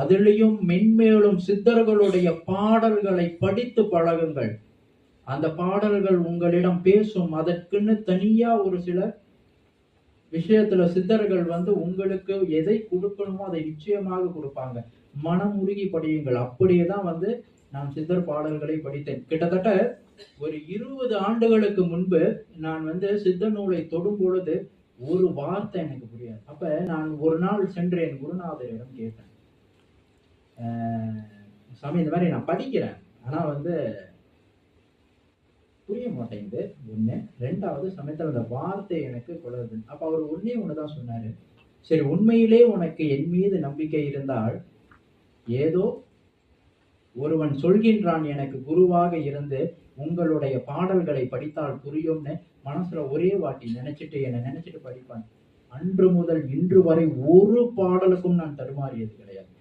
அதிலையும் மென்மேலும் சித்தர்களுடைய பாடல்களை படித்து பழகுங்கள். அந்த பாடல்கள் உங்களிடம் பேசும். அதற்குன்னு தனியா ஒரு சில விஷயத்துல சித்தர்கள் வந்து உங்களுக்கு எதை கொடுக்கணுமோ அதை நிச்சயமாக கொடுப்பாங்க. மனம் உருகி படியுங்கள். அப்படியே தான் வந்து நான் சித்தர் பாடல்களை படித்தேன். கிட்டத்தட்ட ஒரு இருபது ஆண்டுகளுக்கு முன்பு நான் வந்து சித்த நூலை தொடும் பொழுது ஒரு வார்த்தை எனக்கு புரியாது. அப்ப நான் ஒரு நாள் சென்று என் குருநாதரிடம் கேட்டேன். சாமி இந்த மாதிரி நான் படிக்கிறேன். ஆனால் வந்து புரிய மாட்டேங்குது. ஒன்று ரெண்டாவது சமயத்தில் அந்த வார்த்தை எனக்கு குளருது அப்போ அவர் உண்மையை ஒன்று தான் சொன்னார். சரி உண்மையிலே உனக்கு என் மீது நம்பிக்கை இருந்தால் ஏதோ ஒருவன் சொல்கின்றான் எனக்கு குருவாக இருந்து உங்களுடைய பாடல்களை படித்தால் புரியும்னு மனசுல ஒரே வாட்டி நினைச்சிட்டு என்னை நினைச்சிட்டு படிப்பான் அன்று முதல் இன்று வரை ஒரு பாடலுக்கும் நான் தடுமாறியது கிடையாது.